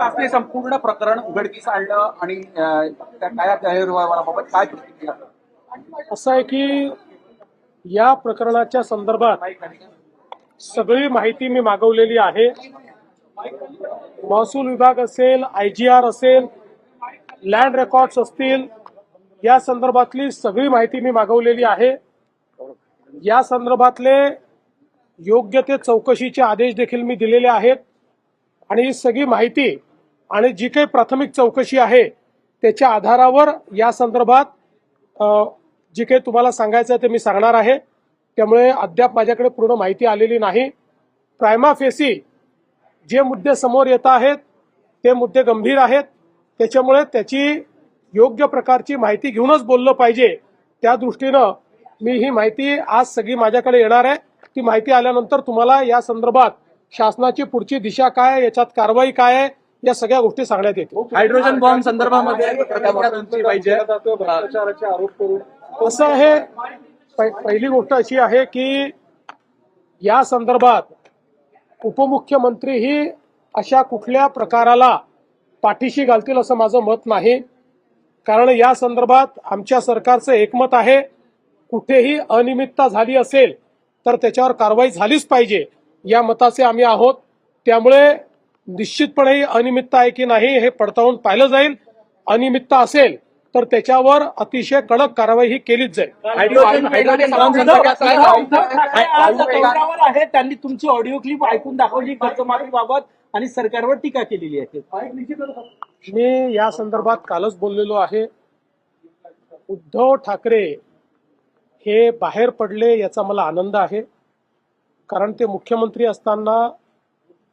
आपले संपूर्ण प्रकरण उघडकीस आणलं आणि काय गैरव्यवहाराबाबत काय प्रतिक्रिया असं आहे की या प्रकरणाच्या संदर्भात सगळी माहिती मी मागवलेली आहे. महसूल विभाग असेल आय जी आर असेल लँड रेकॉर्ड्स असतील या संदर्भातली सगळी माहिती मी मागवलेली आहे. या संदर्भातले योग्य ते चौकशीचे आदेश देखील मी दिलेले आहेत. आणि ही सगळी माहिती आणि जी काही प्राथमिक चौकशी आहे त्याच्या आधारावर या संदर्भात जी जे काही तुम्हाला सांगायचं आहे ते मी सांगणार आहे. त्यामुळे अद्याप माझ्याकडे पूर्ण माहिती आलेली नाही. प्रायमा फेसी जे मुद्दे समोर येत आहेत ते मुद्दे गंभीर आहेत. त्याच्यामुळे त्याची योग्य प्रकारची माहिती घेऊनच बोललं पाहिजे. त्या दृष्टीनं मी ही माहिती आज सगळी माझ्याकडे येणार आहे. ती माहिती आल्यानंतर तुम्हाला या संदर्भात शासनाची पुढची दिशा काय याच्यात कारवाई काय आहे या सगळ्या गोष्टी सांगण्यात येतील. हायड्रोजन बॉम्ब संदर्भामध्ये असं आहे पहिली गोष्ट अशी आहे की या संदर्भात उपमुख्यमंत्री ही अशा कुठल्या प्रकाराला पाठीशी घालतील असं माझं मत नाही. कारण या संदर्भात आमच्या सरकारचं एकमत आहे कुठेही अनियमितता झाली असेल तर त्याच्यावर कारवाई झालीच पाहिजे. या मताचे आम्ही आहोत. त्यामुळे निश्चितपणे ही अनियमितता आहे की नाही हे पडताळून पाहिलं जाईल. अनियमितता असेल तर त्याच्यावर अतिशय कडक कारवाई ही केलीच जाईल. त्यांनी तुमची ऑडिओ क्लिप ऐकून दाखवली कर्जमाफीबाबत आणि सरकारवर टीका केलेली आहे. मी या संदर्भात कालच बोललेलो आहे. उद्धव ठाकरे हे बाहेर पडले याचा मला आनंद आहे. कारण ते मुख्यमंत्री असताना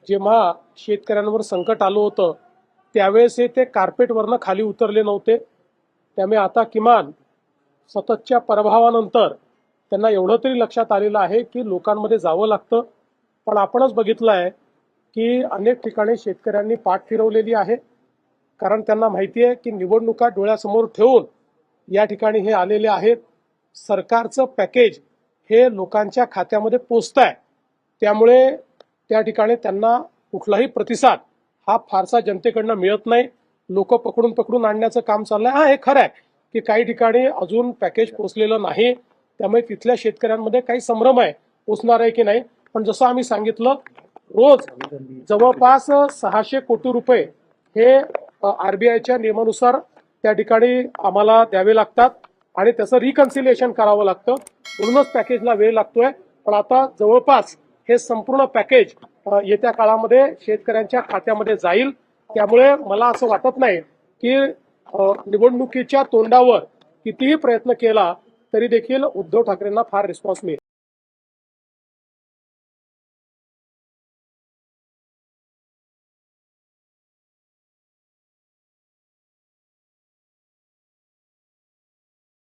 जेव्हा शेतकऱ्यांवर संकट आलं होतं त्यावेळेस हे ते कार्पेटवरनं खाली उतरले नव्हते. त्यामुळे आता किमान सततच्या प्रभावानंतर त्यांना एवढं तरी लक्षात आलेलं आहे की लोकांमध्ये जावं लागतं. पण आपणच बघितलं आहे की अनेक ठिकाणी शेतकऱ्यांनी पाठ फिरवलेली आहे. कारण त्यांना माहिती आहे की निवडणुका डोळ्यासमोर ठेवून या ठिकाणी हे आलेले आहेत. सरकारचं पॅकेज हे लोकांच्या खात्यामध्ये पोचत आहे त्यामुळे त्या ठिकाणी त्यांना कुठलाही प्रतिसाद हा फारसा जनतेकडनं मिळत नाही. लोक पकडून पकडून आणण्याचं काम चाललंय. हा हे खरं आहे की काही ठिकाणी अजून पॅकेज पोचलेलं नाही. त्यामुळे तिथल्या शेतकऱ्यांमध्ये काही संभ्रम आहे. पोचणार आहे की नाही? पण जसं आम्ही सांगितलं रोज जवळपास सहाशे कोटी रुपये हे आरबीआयच्या नियमानुसार त्या ठिकाणी आम्हाला द्यावे लागतात आणि त्याचं रिकन्सिलिएशन करावं लागतं. म्हणूनच पॅकेजला वेळ लागतोय. पण आता जवळपास हे संपूर्ण पॅकेज येत्या काळामध्ये शेतकऱ्यांच्या खात्यामध्ये जाईल. त्यामुळे मला असं वाटत नाही की निवडणुकीच्या तोंडावर कितीही प्रयत्न केला तरी देखील उद्धव ठाकरेंना फार रिस्पॉन्स मिळेल.